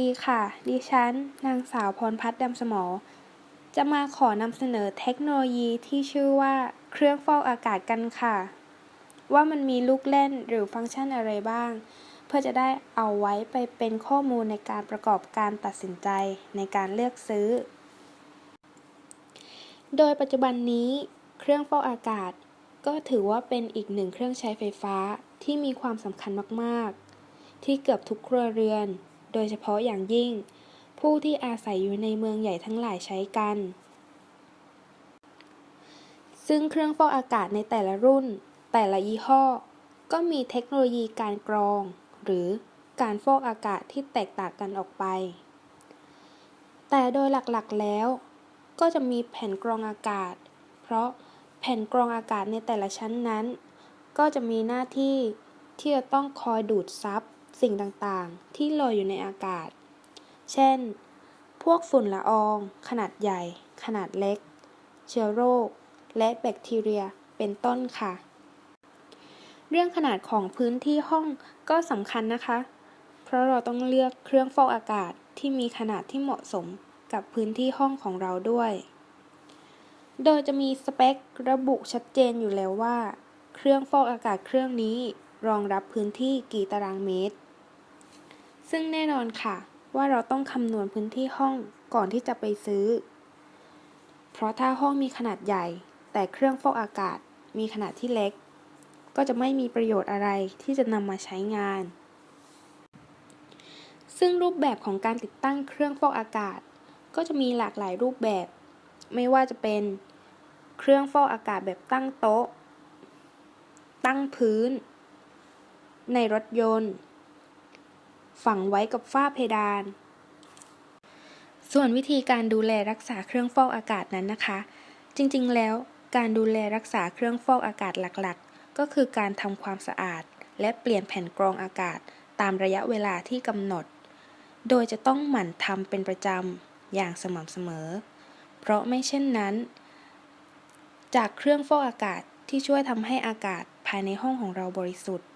ดีค่ะ ดิฉัน นางสาวพรพัฒน์ดำสมอ จะมาขอนำเสนอเทคโนโลยีที่ชื่อว่าเครื่องฟอกอากาศกันค่ะ ว่ามันมีลูกเล่นหรือฟังก์ชันอะไรบ้าง เพื่อจะได้เอาไว้ไปเป็นข้อมูลในการประกอบการตัดสินใจในการเลือกซื้อ โดยปัจจุบันนี้ เครื่องฟอกอากาศ ก็ถือว่าเป็นอีกหนึ่งเครื่องใช้ไฟฟ้าที่มีความสำคัญมาก ๆ ที่เกือบทุกครัวเรือน โดยเฉพาะอย่างยิ่ง ผู้ที่อาศัยอยู่ในเมืองใหญ่ทั้งหลายใช้กัน ซึ่งเครื่องฟอกอากาศในแต่ละรุ่น แต่ละยี่ห้อ ก็มีเทคโนโลยีการกรอง หรือการฟอกอากาศที่แตกต่างกันออกไป แต่โดยหลักๆแล้ว ก็จะมีแผ่นกรองอากาศ เพราะแผ่นกรองอากาศในแต่ละชั้นนั้น ก็จะมีหน้าที่ที่จะต้องคอยดูดซับ สิ่งต่างๆ ที่ลอยอยู่ในอากาศ เช่น พวกฝุ่นละออง ขนาดใหญ่ ขนาดเล็ก เชื้อโรค และแบคทีเรีย เป็นต้นค่ะ เรื่องขนาดของพื้นที่ห้องก็สำคัญนะคะ เพราะเราต้องเลือกเครื่องฟอกอากาศที่มีขนาดที่เหมาะสมกับพื้นที่ห้องของเราด้วย โดยจะมีสเปคระบุชัดเจนอยู่แล้วว่า เครื่องฟอกอากาศเครื่องนี้ รองรับพื้นที่กี่ตารางเมตร ซึ่งแน่นอนค่ะ ว่าเราต้องคำนวณพื้นที่ห้องก่อนที่จะไปซื้อ เพราะถ้าห้องมีขนาดใหญ่ แต่เครื่องฟอกอากาศมีขนาดที่เล็ก ก็จะไม่มีประโยชน์อะไรที่จะนำมาใช้งาน ซึ่งรูปแบบของการติดตั้งเครื่องฟอกอากาศ ก็จะมีหลากหลายรูปแบบ ไม่ว่าจะเป็นเครื่องฟอกอากาศแบบตั้งโต๊ะ ตั้งพื้น ในรถยนต์ ฝังไว้กับฝ้าเพดาน ส่วนวิธีการดูแลรักษาเครื่องฟอกอากาศนั้นนะคะ จริงๆ แล้วการดูแลรักษาเครื่องฟอกอากาศหลักๆ ก็คือการทำความสะอาด และเปลี่ยนแผ่นกรองอากาศตามระยะเวลาที่กำหนด โดยจะต้องหมั่นทำเป็นประจำอย่างสม่ำเสมอ เพราะไม่เช่นนั้น จากเครื่องฟอกอากาศที่ช่วยทำให้อากาศภายในห้องของเราบริสุทธิ์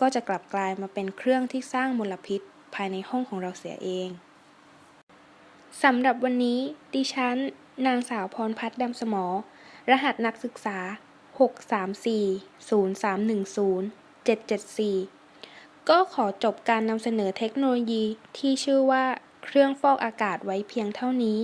ก็จะกลับกลายมาเป็นเครื่องที่สร้างมลพิษภายในห้องของเราเสียเองสำหรับวันนี้ ดิฉัน นางสาวพรพัฒน์ดำสมอ รหัสนักศึกษา 634 0310 774 ก็ขอจบการนำเสนอเทคโนโลยีที่ชื่อว่าเครื่องฟอกอากาศไว้เพียงเท่านี้